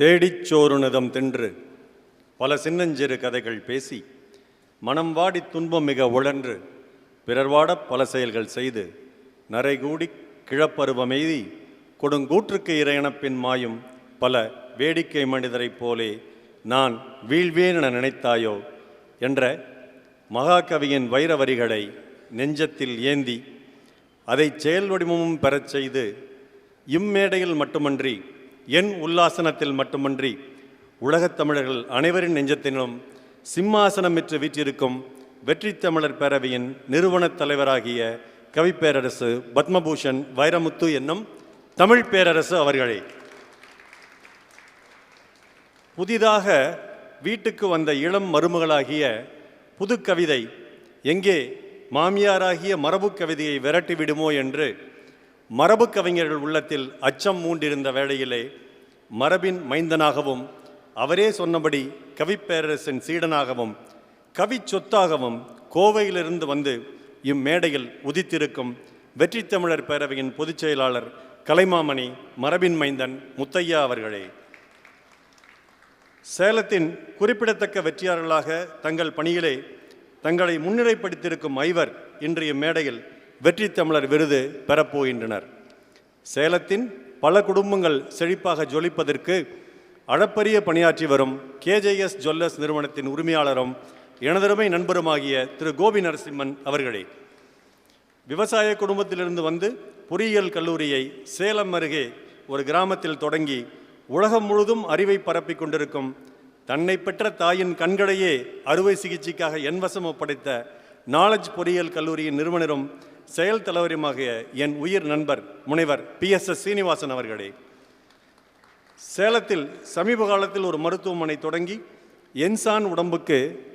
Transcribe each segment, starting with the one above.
தேடிச் சோறுனதம் தின்று பல சின்னஞ்சிறு கதைகள் பேசி மனம் வாடி துன்பம் மிக உழன்று பிறர்வாட பல செயல்கள் செய்து நரைகூடி கிழப்பருவமெய்தி கொடுங்கூற்றுக்கு இறையனப்பின் மாயும் பல வேடிக்கை மனிதரைப் போலே நான் வீழ்வேன் என நினைத்தாயோ என்ற மகாகவியின் வைர வரிகளை நெஞ்சத்தில் ஏந்தி அதை செயல் வடிவமும் பெறச் செய்து இம்மேடையில் மட்டுமன்றி என் உல்லாசனத்தில் மட்டுமன்றி உலகத் தமிழர்கள் அனைவரின் நெஞ்சத்திலும் சிம்மாசனம் பெற்று வீற்றிருக்கும் வெற்றி தமிழர் பேரவையின் நிறுவனத் தலைவராகிய கவிப்பேரரசு பத்மபூஷன் வைரமுத்து என்னும் தமிழ் பேரரசு அவர்களே. புதிதாக வீட்டுக்கு வந்த இளம் மருமகளாகிய புது கவிதை எங்கே மாமியாராகிய மரபு கவிதையை விரட்டி விடுமோ என்று மரபு கவிஞர்கள் உள்ளத்தில் அச்சம் மூண்டிருந்த வேளையிலே மரபின் மைந்தனாகவும் அவரே சொன்னபடி கவிப்பேரரசின் சீடனாகவும் கவி சொத்தாகவும் கோவையிலிருந்து வந்து இம்மேடையில் உதித்திருக்கும் வெற்றி தமிழர் பேரவையின் பொதுச் செயலாளர் கலைமாமணி மரபின் மைந்தன் முத்தையா அவர்களே. சேலத்தின் குறிப்பிடத்தக்க வெற்றியாளர்களாக தங்கள் பணியிலே தங்களை முன்னிலைப்படுத்தியிருக்கும் ஐவர் இன்றைய மேடையில் வெற்றி தமிழர் விருது பெறப்போகின்றனர். சேலத்தின் பல குடும்பங்கள் செழிப்பாக ஜொலிப்பதற்கு அளப்பரிய பணியாற்றி வரும் கேஜேஎஸ் ஜுவல்லர்ஸ் நிறுவனத்தின் உரிமையாளரும் எனதருமை நண்பருமாகிய திரு கோபி நரசிம்மன் அவர்களே. விவசாய குடும்பத்திலிருந்து வந்து பொறியியல் கல்லூரியை சேலம் அருகே ஒரு கிராமத்தில் தொடங்கி உலகம் முழுதும் அறிவை பரப்பிக் கொண்டிருக்கும் தன்னை பெற்ற தாயின் கண்களையே அறுவை சிகிச்சைக்காக என்வசம் ஒப்படைத்த நாலேஜ் பொறியியல் கல்லூரியின் நிறுவனரும் செயல் தலைவருமாகிய என் உயிர் நண்பர் முனைவர் பி எஸ் எஸ் சீனிவாசன் அவர்களே. சேலத்தில் சமீப காலத்தில் ஒரு மருத்துவமனை தொடங்கி என்சான் உடம்புக்கு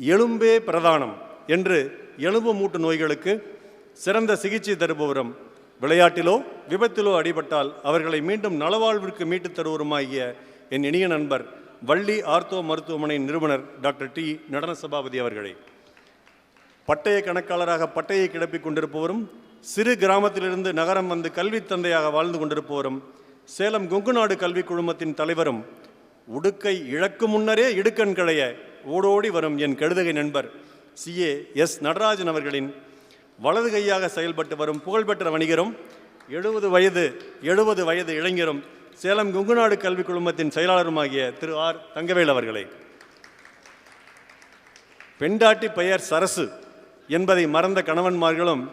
எலும்பே பிரதானம் என்று எலும்பு மூட்டு நோய்களுக்கு சிறந்த சிகிச்சை தருபவரும் விளையாட்டிலோ விபத்திலோ அடிபட்டால் அவர்களை மீண்டும் நலவாழ்விற்கு மீட்டுத் தருவருமாகிய என் இனிய நண்பர் வள்ளி ஆர்த்தோ மருத்துவமனை நிறுவனர் டாக்டர் டி நடன சபாபதி அவர்களே. பட்டய கணக்காளராக பட்டையை கிளப்பிக் கொண்டிருப்பவரும் சிறு கிராமத்திலிருந்து நகரம் வந்து கல்வி தந்தையாக வாழ்ந்து கொண்டிருப்பவரும் சேலம் கொங்குநாடு கல்விக் குழுமத்தின் தலைவரும் உடுக்கை இழக்கு முன்னரே இடுக்கண் களைய ஓடோடி வரும் என் கழுதகை நண்பர் சிஏ எஸ். நடராஜன் அவர்களின் வலது கையாக செயல்பட்டு வரும் புகழ்பெற்ற வணிகரும் எழுபது வயது எழுபது வயது இளைஞரும் சேலம் கொங்குநாடு கல்விக் குழுமத்தின் செயலாளருமாகிய திரு. ஆர். தங்கவேல் அவர்களே. பெண்டாட்டி பெயர் சரசு. என்பதை மறந்த கணவன்மார்களும்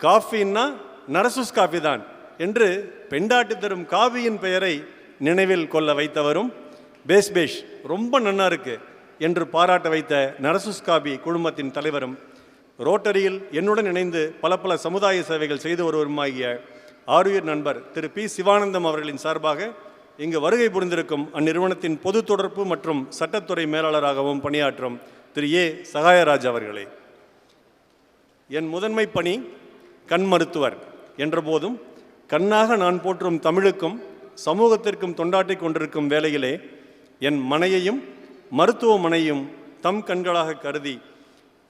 காஃபின்னா நரசுஸ் காஃபி தான் என்று பெண்டாட்டி தரும் காவியின் பெயரை நினைவில் கொள்ள வைத்தவரும் பேஸ் பேஷ் ரொம்ப நன்னா இருக்கு என்று பாராட்ட வைத்த நரசுஸ் காபி குழுமத்தின் தலைவரும் ரோட்டரியில் என்னுடன் இணைந்து பல பல சமுதாய சேவைகள் செய்து வருவருமாகிய ஆருயிர் நண்பர் திரு பி. சிவானந்தம் அவர்களின் சார்பாக இங்கு வருகை புரிந்திருக்கும் அந்நிறுவனத்தின் பொது தொடர்பு மற்றும் சட்டத்துறை மேலாளராகவும் பணியாற்றும் திரு ஏ. சகாயராஜ் அவர்களே. என் முதன்மை பணி கண் மருத்துவர். என்றபோதும் கண்ணாக நான் போற்றும் தமிழுக்கும் சமூகத்திற்கும் தொண்டாட்டி கொண்டிருக்கும் வேளையிலே என் மனையையும் மருத்துவமனையும் தம் கண்களாக கருதி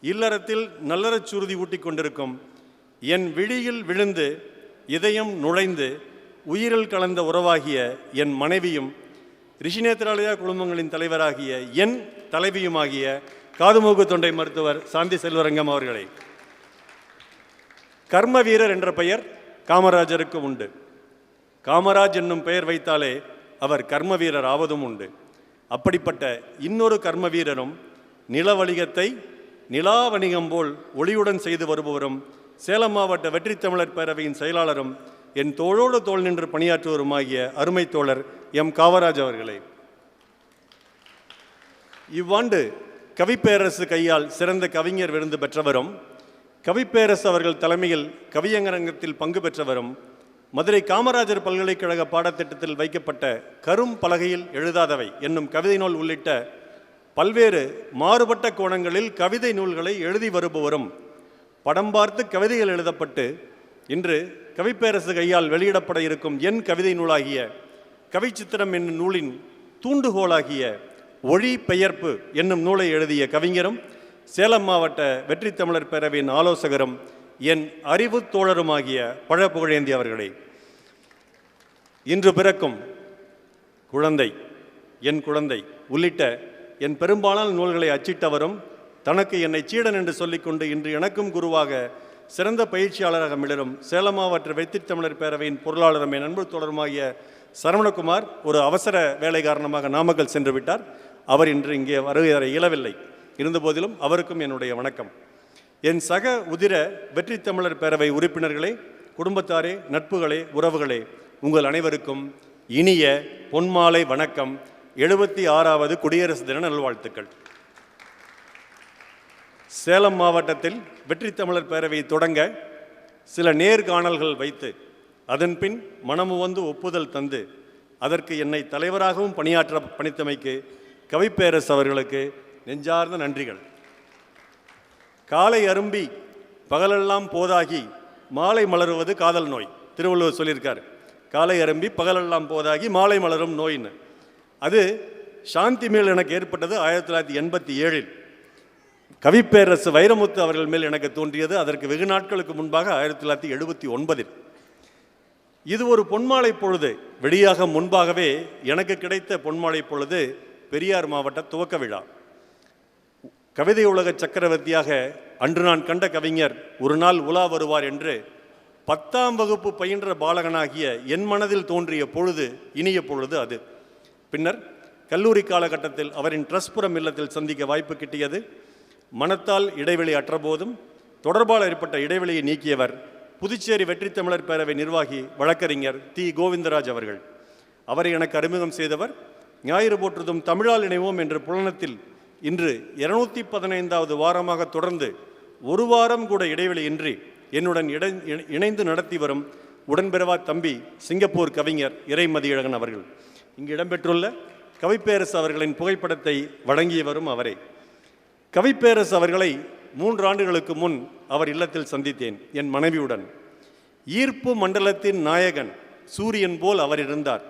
இல்லறத்தில் நல்லறச் சுருதி ஊட்டிக் கொண்டிருக்கும் என் விழியில் விழுந்து இதயம் நுழைந்து உயிரில் கலந்த உறவாகிய என் மனைவியும் ரிஷிநேத்திராலயா குழுமங்களின் தலைவராகிய என் தலைவியுமாகிய காதுமூக்கு தொண்டை மருத்துவர் சாந்தி செல்வரங்கம் அவர்களே. கர்ம வீரர் என்ற பெயர் காமராஜருக்கு உண்டு. காமராஜ் என்னும் பெயர் வைத்தாலே அவர் கர்ம வீரர் ஆவதும் உண்டு. அப்படிப்பட்ட இன்னொரு கர்ம வீரரும் நில வணிகத்தை நிலா வணிகம் போல் ஒளியுடன் செய்து வருபவரும் சேலம் மாவட்ட வெற்றி தமிழர் பேரவையின் செயலாளரும் என் தோளோடு தோள் நின்று பணியாற்றுவருமாகிய அருமை தோழர் எம் காமராஜ் அவர்களே. இவ்வாண்டு கவிப்பேரரசு கையால் சிறந்த கவிஞர் விருது பெற்றவரும் கவிப்பேரசு அவர்கள் தலைமையில் கவியங்கரங்கத்தில் பங்கு பெற்றவரும் மதுரை காமராஜர் பல்கலைக்கழக பாடத்திட்டத்தில் வைக்கப்பட்ட கரும் பலகையில் எழுதாதவை என்னும் கவிதை நூல் உள்ளிட்ட பல்வேறு மாறுபட்ட கோணங்களில் கவிதை நூல்களை எழுதி வருபவரும் படம் பார்த்து கவிதைகள் எழுதப்பட்டு இன்று கவிப்பேரசு கையால் வெளியிடப்பட இருக்கும் என் கவிதை நூலாகிய கவிச்சித்திரம் என்னும் நூலின் தூண்டுகோலாகிய ஒழி பெயர்ப்பு என்னும் நூலை எழுதிய கவிஞரும் சேலம் மாவட்ட வெற்றி தமிழர் பேரவையின் ஆலோசகரும் என் அறிவு தோழருமாகிய பழ புகழேந்தி அவர்களே. இன்று பிறக்கும் குழந்தை என் குழந்தை உள்ளிட்ட என் பெரும்பாலான நூல்களை அச்சிட்டவரும் தனக்கு என்னை சீடன் என்று சொல்லிக்கொண்டு இன்று எனக்கும் குருவாக சிறந்த பயிற்சியாளராக மிளரும் சேலம் மாவட்ட வெற்றி தமிழர் பேரவையின் பொருளாளரும் என் அன்பு தொடர்பாகிய சரவணகுமார் ஒரு அவசர வேலை காரணமாக நாமக்கல் சென்று விட்டார். அவர் இன்று இங்கே வருகிற இயலவில்லை. இருந்தபோதிலும் அவருக்கும் என்னுடைய வணக்கம். என் சக உதிர வெற்றி தமிழர் பேரவை உறுப்பினர்களே குடும்பத்தாரே நட்புகளே உறவுகளே உங்கள் அனைவருக்கும் இனிய பொன்மாலை வணக்கம். எழுபத்தி ஆறாவது குடியரசு தின நல்வாழ்த்துக்கள். சேலம் மாவட்டத்தில் வெற்றி தமிழர் பேரவை தொடங்க சில நேர்காணல்கள் வைத்து அதன்பின் மனமு வந்து ஒப்புதல் தந்து அதற்கு என்னை தலைவராகவும் பணியாற்ற பணித்தமைக்கு கவிப்பேரசு அவர்களுக்கு நெஞ்சார்ந்த நன்றிகள். காலை அரும்பி பகலெல்லாம் போதாகி மாலை மலருவது காதல் நோய். திருவள்ளுவர் சொல்லியிருக்கார். காலை அரும்பி பகலெல்லாம் போதாகி மாலை மலரும் நோயின்னு. அது சாந்தி மேல் எனக்கு ஏற்பட்டது ஆயிரத்தி தொள்ளாயிரத்தி எண்பத்தி ஏழில். கவிப்பேரரசு வைரமுத்து அவர்கள் மேல் எனக்கு தோன்றியது. அதற்கு வெகு நாட்களுக்கு முன்பாக ஆயிரத்தி தொள்ளாயிரத்தி எழுபத்தி ஒன்பதில். இது ஒரு பொன்மாலை பொழுது. வெளியாக முன்பாகவே எனக்கு கிடைத்த பொன்மாலை பொழுது பெரியார் மாவட்ட துவக்க விழா. கவிதை உலக சக்கரவர்த்தியாக அன்று நான் கண்ட கவிஞர் ஒரு நாள் உலா வருவார் என்று பத்தாம் வகுப்பு பயின்ற பாலகனாகிய என் மனதில் தோன்றிய பொழுது இனிய பொழுது அது. பின்னர் கல்லூரி காலகட்டத்தில் அவரின் ட்ரஸ்புரம் இல்லத்தில் சந்திக்க வாய்ப்பு கிட்டியது. மனத்தால் இடைவெளி அற்றபோதும் தொடர்பால் ஏற்பட்ட இடைவெளியை நீக்கியவர் புதுச்சேரி வெற்றி தமிழர் பேரவை நிர்வாகி வழக்கறிஞர் தி கோவிந்தராஜ் அவர்கள். அவரை எனக்கு அறிமுகம் செய்தவர் ஞாயிறு போற்றுதும் தமிழால் இணைவோம் என்ற புலனத்தில் இன்று இருநூத்தி பதினைந்தாவது வாரமாக தொடர்ந்து ஒரு வாரம் கூட இடைவெளியின்றி என்னுடன் இடை இணைந்து நடத்தி வரும் உடன்பிறவா தம்பி சிங்கப்பூர் கவிஞர் இறைமதியழகன் அவர்கள். இங்கு இடம்பெற்றுள்ள கவிப்பேரசு அவர்களின் புகைப்படத்தை வழங்கியவரும் அவரே. கவிப்பேரசு அவர்களை மூன்று ஆண்டுகளுக்கு முன் அவர் இல்லத்தில் சந்தித்தேன் என் மனைவியுடன். ஈர்ப்பு மண்டலத்தின் நாயகன் சூரியன் போல் அவர் இருந்தார்.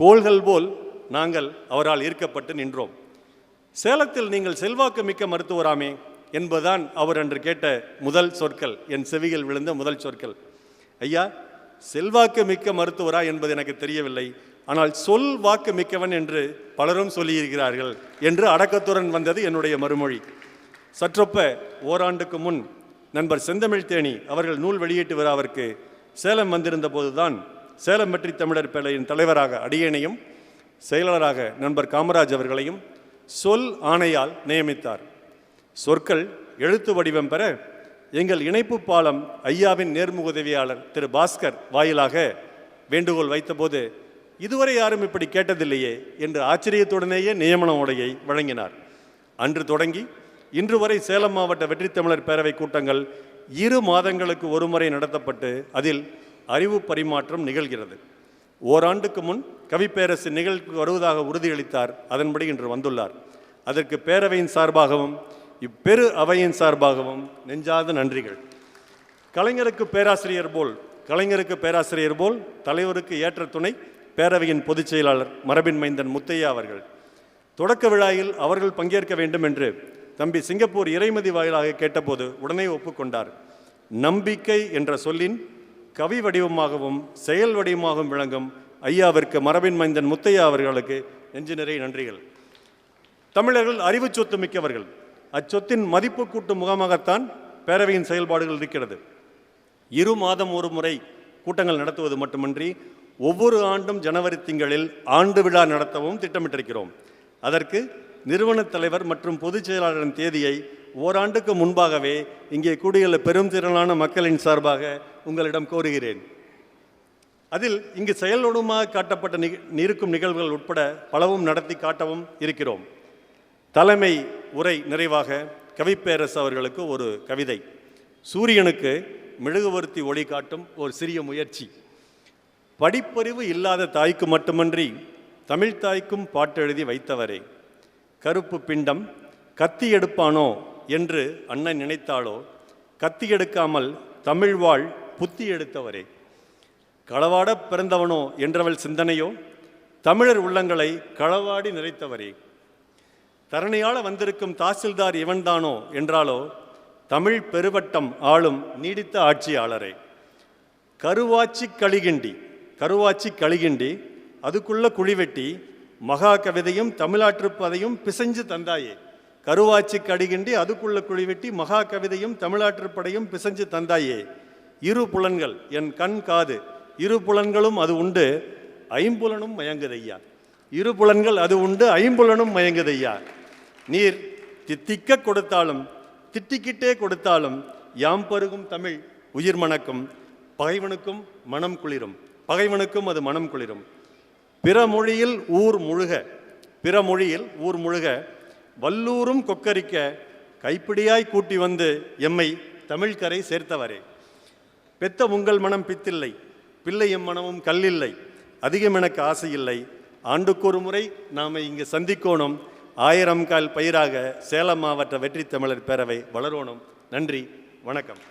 கோள்கள் போல் நாங்கள் அவரால் ஈர்க்கப்பட்டு நின்றோம். சேலத்தில் நீங்கள் செல்வாக்கு மிக்க மருத்துவராமே என்பதுதான் அவர் அன்று கேட்ட முதல் சொற்கள். என் செவிகள் விழுந்த முதல் சொற்கள். ஐயா செல்வாக்கு மிக்க மருத்துவரா என்பது எனக்கு தெரியவில்லை. ஆனால் சொல் வாக்கு மிக்கவன் என்று பலரும் சொல்லியிருக்கிறார்கள் என்று அடக்கத்துடன் வந்தது என்னுடைய மறுமொழி. சற்றொப்ப ஓராண்டுக்கு முன் நண்பர் செந்தமிழ் தேனி அவர்கள் நூல் வெளியீட்டு விழாவிற்கு சேலம் வந்திருந்த போதுதான் சேலம் வெற்றி தமிழர் பேழையின் தலைவராக அடியேனையும் செயலாளராக நண்பர் காமராஜ் அவர்களையும் சொல் ஆணையால் நியமித்தார். சொற்கள் எழுத்து வடிவம் பெற எங்கள் இணைப்பு பாலம் ஐயாவின் நேர்முக உதவியாளர் திரு பாஸ்கர் வாயிலாக வேண்டுகோள் வைத்தபோது இதுவரை யாரும் இப்படி கேட்டதில்லையே என்று ஆச்சரியத்துடனேயே நியமன உடையை வழங்கினார். அன்று தொடங்கி இன்று வரை சேலம் மாவட்ட வெற்றி தமிழர் பேரவை கூட்டங்கள் இரு மாதங்களுக்கு ஒருமுறை நடத்தப்பட்டு அதில் அறிவு பரிமாற்றம் நிகழ்கிறது. ஓராண்டுக்கு முன் கவிப்பேரசு நிகழ்வுக்கு வருவதாக உறுதியளித்தார். அதன்படி இன்று வந்துள்ளார். அதற்கு பேரவையின் சார்பாகவும் இப்பெரு அவையின் சார்பாகவும் நெஞ்சாத நன்றிகள். கலைஞருக்கு பேராசிரியர் போல் கலைஞருக்கு பேராசிரியர் போல் தலைவருக்கு ஏற்ற துணை பேரவையின் பொதுச் செயலாளர் மரபின் மைந்தன் முத்தையா அவர்கள். தொடக்க விழாவில் அவர்கள் பங்கேற்க வேண்டும் என்று தம்பி சிங்கப்பூர் இறைமதி வாயிலாக கேட்டபோது உடனே ஒப்புக்கொண்டார். நம்பிக்கை என்ற சொல்லின் கவி வடிவமாகவும் செயல் வடிவமாகவும் விளங்கும் ஐயாவிற்கு மரபின் மைந்தன் முத்தையா அவர்களுக்கு நெஞ்சு நிறைய நன்றிகள். தமிழர்கள் அறிவு சொத்து மிக்கவர்கள். அச்சொத்தின் மதிப்பு கூட்டும் முகமாகத்தான் பேரவையின் செயல்பாடுகள் இருக்கிறது. இரு மாதம் ஒரு முறை கூட்டங்கள் நடத்துவது மட்டுமின்றி ஒவ்வொரு ஆண்டும் ஜனவரி திங்களில் ஆண்டு விழா நடத்தவும் திட்டமிட்டிருக்கிறோம். அதற்கு நிறுவனத் தலைவர் மற்றும் பொதுச் செயலாளரின் தேதியை ஓராண்டுக்கு முன்பாகவே இங்கே கூடியுள்ள பெரும் திரளான மக்களின் சார்பாக உங்களிடம் கோருகிறேன். அதில் இங்கு செயலோடுமாக காட்டப்பட்ட நிக இருக்கும் நிகழ்வுகள் உட்பட பலவும் நடத்தி காட்டவும் இருக்கிறோம். தலைமை உரை நிறைவாக கவிப்பேரசு அவர்களுக்கு ஒரு கவிதை. சூரியனுக்கு மெழுகுவர்த்தி ஒளி காட்டும் ஒரு சிறிய முயற்சி. படிப்பறிவு இல்லாத தாய்க்கு மட்டுமன்றி தமிழ் தாய்க்கும் பாட்டெழுதி வைத்தவரே. கருப்பு பிண்டம் கத்தி எடுப்பானோ என்று அண்ணன் நினைத்தாளோ கத்தி எடுக்காமல் தமிழ் வாழ் புத்தி எடுத்தவரே. களவாட பிறந்தவனோ என்றவள் சிந்தனையோ தமிழர் உள்ளங்களை களவாடி நிறைத்தவரே. தரணியாள வந்திருக்கும் தாசில்தார் இவன்தானோ என்றாலோ தமிழ் பெருவட்டம் ஆளும் நீடித்த ஆட்சியாளரே. கருவாச்சி களிகிண்டி கருவாச்சி களிகிண்டி அதுக்குள்ள குழிவெட்டி மகா கவிதையும் தமிழாற்றுப்பதையும் பிசைஞ்சு தந்தாயே. கருவாச்சி கடிகிண்டி அதுக்குள்ள குழிவெட்டி மகா கவிதையும் தமிழாற்றுப்படையும் பிசைஞ்சு தந்தாயே. இரு புலன்கள் என் கண் காது. இரு புலன்களும் அது உண்டு ஐம்புலனும் மயங்குதையா இரு புலன்கள் அது உண்டு ஐம்புலனும் மயங்குதையா நீர் தித்திக்க கொடுத்தாலும் திட்டிக்கிட்டே கொடுத்தாலும் யாம் பருகும் தமிழ் உயிர் மணக்கும் பகைவனுக்கும் மனம் குளிரும். பகைவனுக்கும் அது மனம் குளிரும். பிற மொழியில் ஊர் முழுக பிற மொழியில் ஊர் முழுக வல்லூரும் கொக்கரிக்க கைப்பிடியாய் கூட்டி வந்து எம்மை தமிழ்கரை சேர்த்தவரே. பெத்த உங்கள் மனம் பித்தில்லை பிள்ளை எம் மனமும் கல்லில்லை. அதிகம் எனக்கு ஆசை இல்லை ஆண்டுக்கு ஒரு முறை நாம் இங்கு சந்திக்கோணும். ஆயிரம் கால் பயிராக சேலம் மாவட்ட வெற்றி தமிழர் பேரவை வளரோணும் நன்றி வணக்கம்.